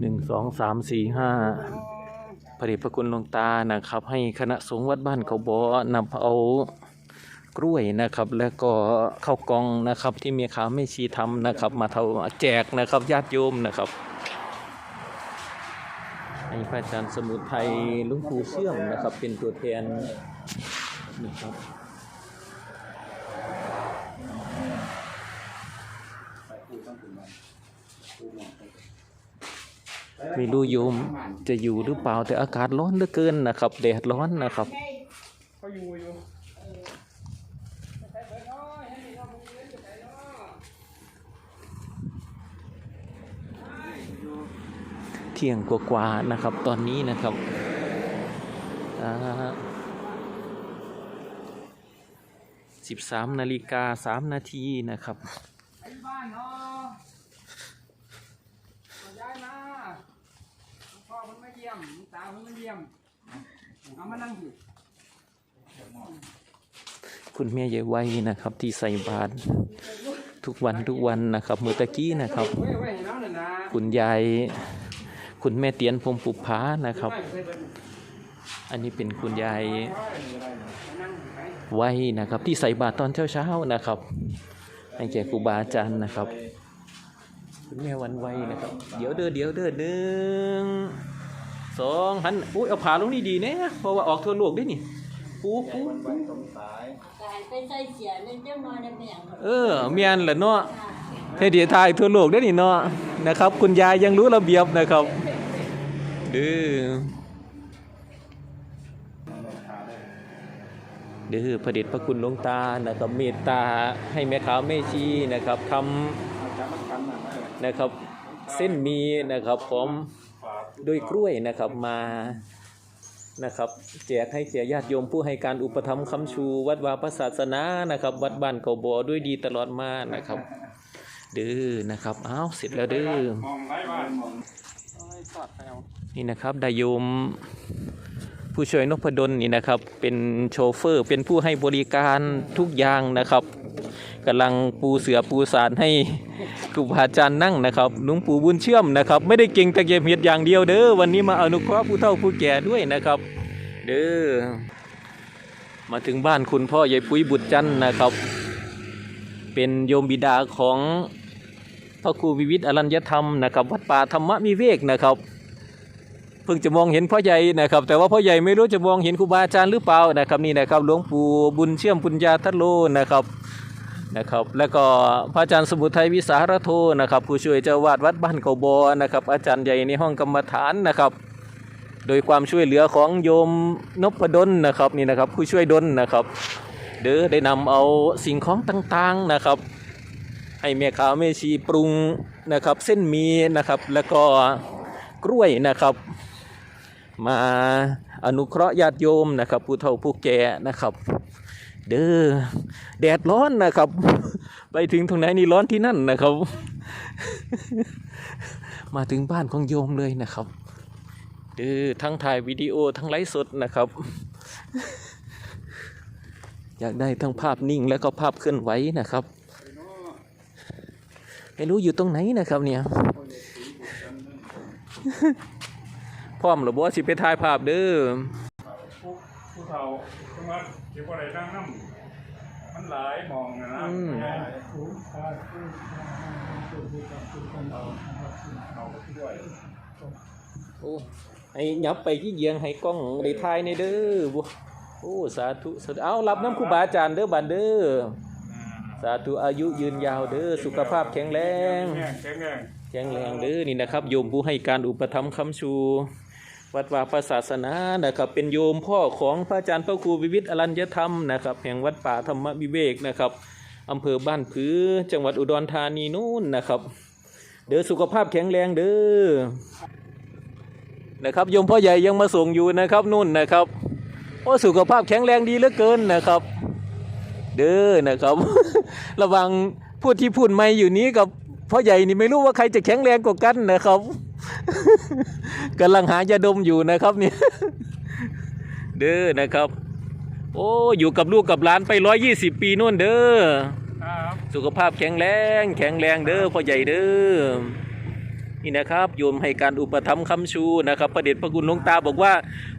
หนึ่งสองสามสี่ห้าพระเดชพระคุณหลวงตานะครับ ให้คณะสงฆ์วัดบ้านเขาบอนำเอากล้วยนะครับ แล้วก็ข้าวกองนะครับ ที่เมียขาไม่ชีทำนะครับ มาเทาแจกนะครับญาติโยมนะครับให้พระอาจารย์สมุทัยลุงปู่เชื่อมนะครับ เป็นตัวแทนนะครับไม่ ไม่รู้โยมจะอยู่หรือเปล่าแต่อากาศร้อนเหลือเกินนะครับแดดร้อนนะครับเขาอยู่อยู่เที่ยงกว่าๆนะครับ ตอนนี้นะครับสิบสามนาฬิกาสามนาทีนะครับานเนาะมาย้ายมาพ่อมันมาเยี่ยมตามันมาเยี่ยมเอามานั่งอยู่คุณแม่ยายไว้นะครับ ที่ใส่บาตรทุกวันทุกวันนะครับมือตะกี้นะครับ เว้ยเว้ยเห็นแล้วน่ะนะคุณยาย คุณแม่เตียนพรหมปุพานะครับไม่เคยเบิ่งอันนี้เป็นคุณยายมานั่งไหนไว้นะครับ ที่ใส่บาตรตอนเช้าๆนะครับให้แก่ครูบาอาจารย์นะครับ คุณแม่วันไว้นะครับ เดี๋ยวเด้อเดี๋ยวเด้อหนึ่ง สองหันอุ้ยเอาผาลงนี่ดีเนี่ยเพราะว่าออกทั่วโลกได้นี่ปูปูปูกายไปใส่เสียเล่นเจ้าน้อยได้เป็นอย่างเออเมียนแหละเนาะเทเดียทายทั่วโลกได้นี่เนาะนะครับ คุณยายยังรู้ระเบียบนะครับดื้อดื้อพระเดชพระคุณหลวงตานะครับเมตตาให้แม่ขาวแม่ชีนะครับทำนะครับ เส้นหมีนะครับพร้อม ด้วยกล้วยนะครับมานะครับแจกให้แก่ญาติโยมผู้ให้การอุปถัมภ์คำชู วัดวาพระศาสนานะครับ วัดบ้านเขาบอด้วยดีตลอดมานะครับดื้อนะครับอ้าวเสร็จแล้วดื้อนี่นะครับดายโยมผู้ช่วยนพดลนี่นะครับ เป็นโชเฟอร์เป็นผู้ให้บริการทุกอย่างนะครับกำลังปูเสือปูสารให้ ครูบาอาจารย์นั่งนะครับหลวงปู่บุญเชื่อมนะครับ ไม่ได้เก่งแต่เก็บเห็ดอย่างเดียวเด้อวันนี้มาอนุเคราะห์ผู้เฒ่าผู้แก่ด้วยนะครับ เด้อมาถึงบ้านคุณพ่อยายปุ้ยบุตรจันนะครับ เป็นโยมบิดาของพระครูวิวิทย์อรัญญธรรมนะครับวัดป่าธรรมวิเวกนะครับเพิ่งจะมองเห็นพ่อใหญ่นะครับ แต่ว่าพ่อใหญ่ไม่รู้จะมองเห็นครูบาอาจารย์หรือเปล่านะครับนี่นะครับหลวงปู่บุญเชื่อมปุญญาทัตโลนะครับ นะครับแล้วก็พระอาจารย์สมุทัยวิสารโทนะครับ ผู้ช่วยเจ้าวาดวัดบ้านเขาบอนะครับ อาจารย์ใหญ่ในห้องกรรมฐานนะครับ โดยความช่วยเหลือของโยมนพดลนะครับนี่นะครับ ผู้ช่วยดลนะครับเด้อได้นำเอาสิ่งของต่างๆนะครับ ให้แม่ขาวแม่ชีปรุงนะครับ เส้นมีนะครับแล้วก็กล้วยนะครับ มาอนุเคราะห์ญาติโยมนะครับ ผู้เฒ่าผู้แก่นะครับ เด้อแดดร้อนนะครับ ไปถึงตรงไหนนี่ร้อนที่นั่นนะครับ มาถึงบ้านของโยมเลยนะครับเด้อทั้งถ่ายวิดีโอทั้งไลฟ์สดนะครับ อยากได้ทั้งภาพนิ่งแล้วก็ภาพเคลื่อนไหวนะครับไม่รู้อยู่ตรงไหนนะครับเนี่ยพร้อมหรือบ่สิไปถ่ายภาพเด้อผู้เฒ่าจังหวัด เดี๋ยวบ่ได้นั่งน้ำมันหลายมองนะนะเอาด้วยโอ้ให้ยับไปที่เยียงให้กล้องได้ถ่ายในเด้อบ่โอ้สาธุสาธุเอารับน้ำครูบาอาจารย์เด้อบัดเด้อสาธุอายุยืนยาวเด้อสุขภาพแข็งแรงแข็งแข็งแรง แข็งแรงเด้อนี่นะครับโยมผู้ให้การอุปถัมภ์คำชู วัดวาพระศาสนานะครับ เป็นโยมพ่อของพระอาจารย์พระครูวิวิทย์อรัญญธรรมนะครับแห่งวัดป่าธรรมวิเวกนะครับอำเภอบ้านผือจังหวัดอุดรธานีนู่นนะครับ เด้อสุขภาพแข็งแรงเด้อนะครับโยมพ่อใหญ่ยังมาส่งอยู่นะครับนู่นนะครับโอ้สุขภาพแข็งแรงดีเหลือเกินนะครับ เด้อนะครับ ระวังพูดที่พูดไม่อยู่นี้กับพ่อใหญ่นี่ไม่รู้ว่าใครจะแข็งแรงกว่ากันนะครับ กำลังหายาดมอยู่นะครับเนี่ยเด้อนะครับ โอ้อยู่กับลูกกับหลานไปร้อยยี่สิบปีนู่นเด้อครับสุขภาพแข็งแรง แข็งแรงเด้อพ่อใหญ่เด้อนี่นะครับโยมให้การอุปถัมภ์คำชูนะครับพระเดชพระคุณหลวงตาบอกว่า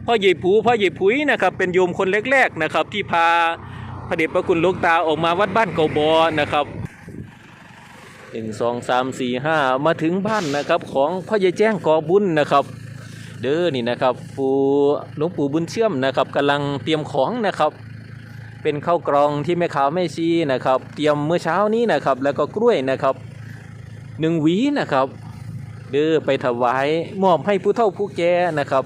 พ่อใหญ่ผูพ่อใหญ่ผุยนะครับเป็นโยมคนแรกๆนะครับที่พาพระเดชพระคุณหลวงตาออกมาวัดบ้านเกาบอนะครับ หนึ่งสองสามสี่ห้ามาถึงบ้านนะครับของพ่อใหญ่แจ้งกอบุญนะครับ เด้อนี่นะครับปู่หลวงปู่บุญเชื่อมนะครับกำลังเตรียมของนะครับ เป็นข้าวกรองที่แม่ขาวแม่ชีนะครับ เตรียมเมื่อเช้านี้นะครับ แล้วก็กล้วยนะครับหนึ่งหวีนะครับ เด้อไปถวายมอบให้ผู้เฒ่าผู้แก่นะครับ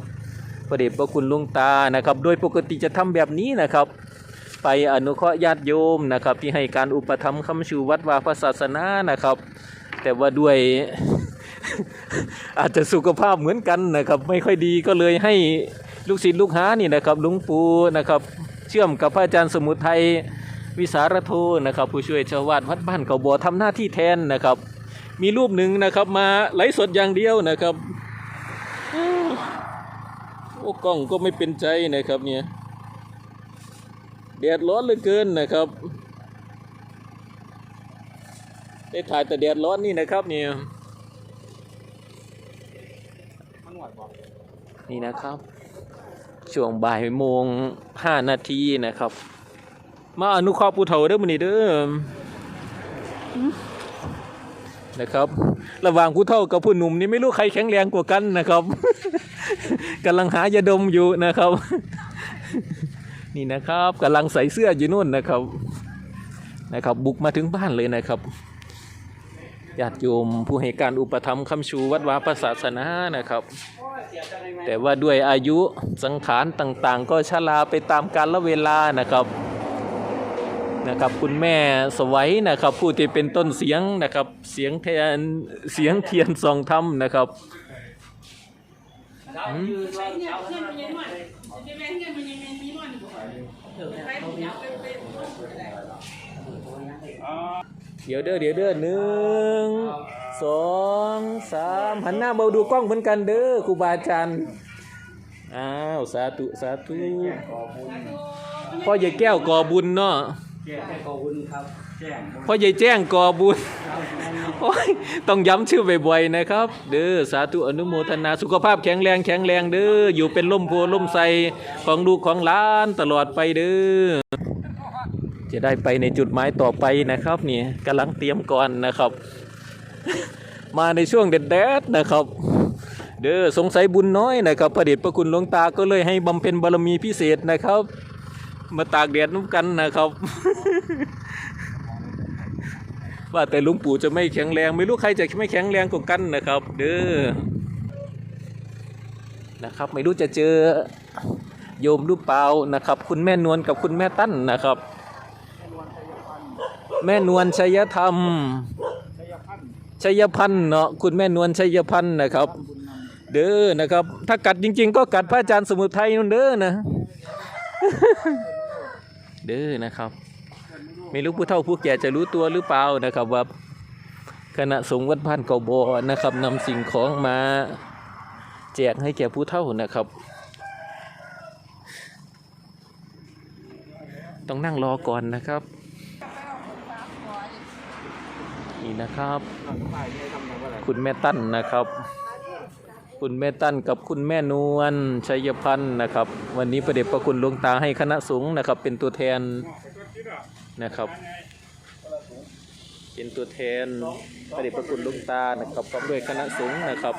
พระเดชพระคุณลุงตานะครับ โดยปกติจะทำแบบนี้นะครับ ไปอนุเคราะห์ญาติโยมนะครับ ที่ให้การอุปถัมภ์คำชูวัดวาพระศาสนานะครับ แต่ว่าด้วย อาจจะสุขภาพเหมือนกันนะครับ ไม่ค่อยดีก็เลยให้ลูกศิษย์ลูกหานี่นะครับหลุงปู่นะครับเชื่อมกับพระอาจารย์สมุทัยวิสารโทนะครับ ผู้ช่วยเจ้าวาดวัดบ้านเขาบัวทำหน้าที่แทนนะครับ มีรูปหนึ่งนะครับ มาไลฟ์สดอย่างเดียวนะครับโอ้กล้องก็ไม่เป็นใจนะครับเนี่ย แดดร้อนเหลือเกินนะครับได้ถ่ายแต่แดดร้อนนี่นะครับนี่นี่นะครับ ช่วงบ่ายโมงห้านาทีนะครับ มาอนุเคราะห์ผู้เฒ่าเด้อมื้อนี้เด้อนะครับ ระหว่างผู้เฒ่ากับผู้หนุ่มนี่ไม่รู้ใครแข็งแรงกว่ากันนะครับกำลังหายาดมอยู่นะครับ นี่นะครับกำลังใส่เสื้ออยู่นู่นนะครับนะครับ บุกมาถึงบ้านเลยนะครับญาติโยมผู้ให้การอุปถัมภ์คำชูวัดวาประศาสนานะครับ แต่ว่าด้วยอายุสังขารต่างๆ ก็ชราไปตามกาลเวลานะครับนะครับคุณแม่สวัยนะครับ ผู้ที่เป็นต้นเสียงนะครับ เสียงแทนเสียงเทียนทรงธรรมนะครับ เดี๋ยวเด้อเดี๋ยวเด้อหนึ่งสองสามหันหน้ามาดูกล้องเหมือนกันเด้อครูบาอาจารย์อ้าวสาธุสาธุพ่อใหญ่แก้วก่อบุญเนาะแจ้งขอบคุณครับแจ้ง พ่อใหญ่แจ้งก่อบุญโอ้ยต้องย้ำชื่อบ่อยๆนะครับ เด้อสาธุอนุโมทนาสุขภาพแข็งแรงแข็งแรงเด้ออยู่เป็นล่มโพล่มไทรของลูกของหลานตลอดไปเด้อจะได้ไปในจุดหมายต่อไปนะครับนี่กำลังเตรียมก่อนนะครับ มาในช่วงเด็ดแดดๆนะครับ เด้อสงสัยบุญน้อยนะครับพระเดชพระคุณหลวงตาก็เลยให้บำเพ็ญบารมีพิเศษนะครับ มาตากแดดนุ่มกันนะครับ ว่าแต่ลุงปู่จะไม่แข็งแรง ไม่รู้ใครจะไม่แข็งแรงกว่ากันนะครับ เด้อนะครับ ไม่รู้จะเจอโยมรือเปล่านะครับ คุณแม่นวลกับคุณแม่ตั้นนะครับ แม่นวลชัยธรรมชัยพันธ์เนาะคุณแม่นวลชัยพันธ์นะครับ เด้อนะครับ ถ้ากัดจริง ๆ ก็กัดพระอาจารย์สมุทัยนู่นเด้อนะ เด้อนะครับ ไม่รู้ผู้เฒ่าผู้แก่จะรู้ตัวหรือเปล่านะครับว่าคณะสงฆ์วัดบ้านเก่าบอนะครับนำสิ่งของมาแจกให้แก่ผู้เฒ่านะครับ ต้องนั่งรอก่อนนะครับนี่นะครับ คุณแม่ตั้นนะครับ คุณแม่ตั้นกับคุณแม่นวลชัยพันธ์นะครับ วันนี้ประเดชประคุณหลวงตาให้คณะสงฆ์นะครับ เป็นตัวแทนนะครับ เป็นตัวแทนประเดชประคุณหลวงตานะครับพร้อมด้วยคณะสงฆ์นะครับ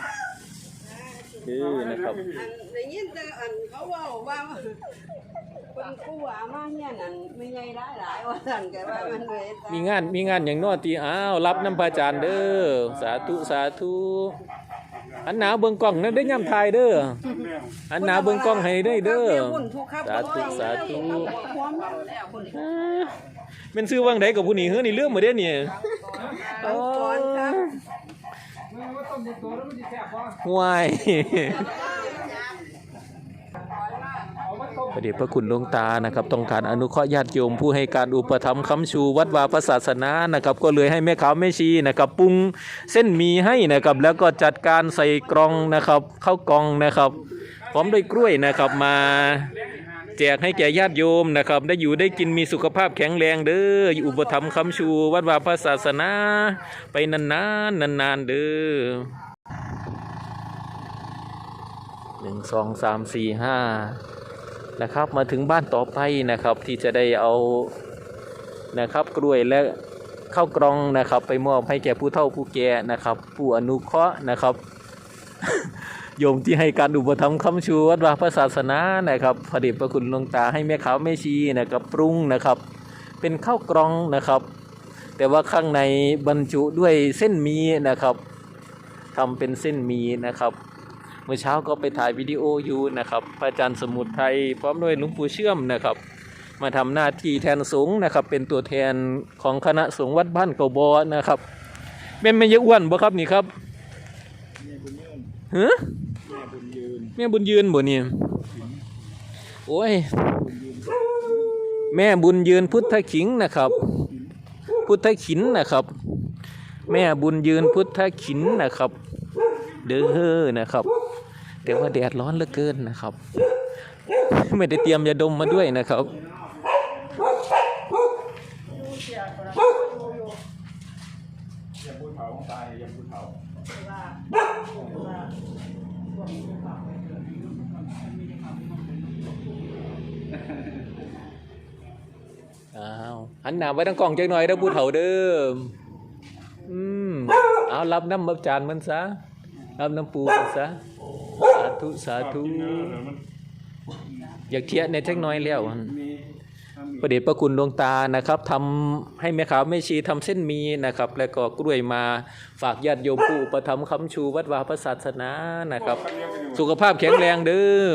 คือนะครับได้ยินแต่อันเขาเว่าว่าคนกู้ว่ามาเนี่ยนั่นไม่ใหญ่หลายหลายว่าสั่นแกว่ามันเลยมีงานมีงานอย่างนอตีอ้าวรับน้ำพระอาจารย์เด้อสาธุสาธุ อันหนาเบิ่งกล้องนั่นได้ย่ำทายเด้ออันหนาเบิ่งกล้องให้ได้เด้อสาธุสาธุความแล้วคนอ่าเป็นซื้อว่างใดกับผู้นี้เฮ้อนี่เรื่องมาเด้อเนี่ยปังก่อนครับห่วย พระเดชพระคุณหลวงตานะครับ ต้องการอนุเคราะห์ญาติโยมผู้ให้การอุปถัมภ์ค้ำชูวัดวาพระศาสนานะครับ ก็เลยให้แม่ขาวแม่ชีนะครับปรุงเส้นมีให้นะครับ แล้วก็จัดการใส่กรองนะครับเข้ากล่องนะครับ พร้อมด้วยกล้วยนะครับมาแจกให้แก่ญาติโยมนะครับ ได้อยู่ได้กินมีสุขภาพแข็งแรงเด้ออุปถัมภ์ค้ำชูวัดวาพระศาสนา ไปนานๆนานๆเด้อหนึ่งสองสามสี่ห้า นะครับ มาถึงบ้านต่อไปนะครับ ที่จะได้เอานะครับ กล้วยและข้าวกล่องนะครับ ไปมอบให้แก่ผู้เฒ่าผู้แก่นะครับ ผู้อนุเคราะห์นะครับ โยมที่ให้การอุปถัมภ์คำชูวัดวาพระศาสนานะครับพระเดชพระคุณหลวงตาให้แม่ขาวแม่ชีนะครับปรุงนะครับ เป็นข้าวกล่องนะครับ แต่ว่าข้างในบรรจุด้วยเส้นมีนะครับทำเป็นเส้นมีนะครับ เมื่อเช้าก็ไปถ่ายวิดีโออยู่นะครับพระอาจารย์สมุทรไทยพร้อมด้วยหลวงปู่เชื่อมนะครับ มาทำหน้าที่แทนสงฆ์นะครับ เป็นตัวแทนของคณะสงฆ์วัดบ้านเกาบอนะครับเป็นแม่ยายอ้วนบ่ครับนี่ครับฮะแม่บุญยืนบ่เนี่ยโอ้ย แม่บุญยืนพุทธขิงนะครับ พุทธขินนะครับ แม่บุญยืนพุทธขินนะครับ เด้อนะครับ แต่ว่าแดดร้อนเหลือเกินนะครับ ไม่ได้เตรียมยาดมมาด้วยนะครับอย่าพูดเผาตายอย่าพูดเผาอ้าวหันหน้าไว้ทั้งกล่องจักหน่อยเด้อผู้เฒ่าเด้ออืม เอารับน้ำมาจานมันซะ รับน้ำปูมันซะ ธุสาธุกินเนื้อเดี๋ยวมันอยากเทียในจักหน้อยแล้วหั่นมีถ้ามีพระเดชพระคุณดวงตานะครับทำให้แม่ขาวแม่ชีทำเส้นหมีนะครับ แล้วก็กล้วยมาฝากญาติโยมผู้อุประทับคำชูวัดวาพระศาสนานะครับเขาเรียกกันอยู่สุขภาพแข็งแรงเด้อ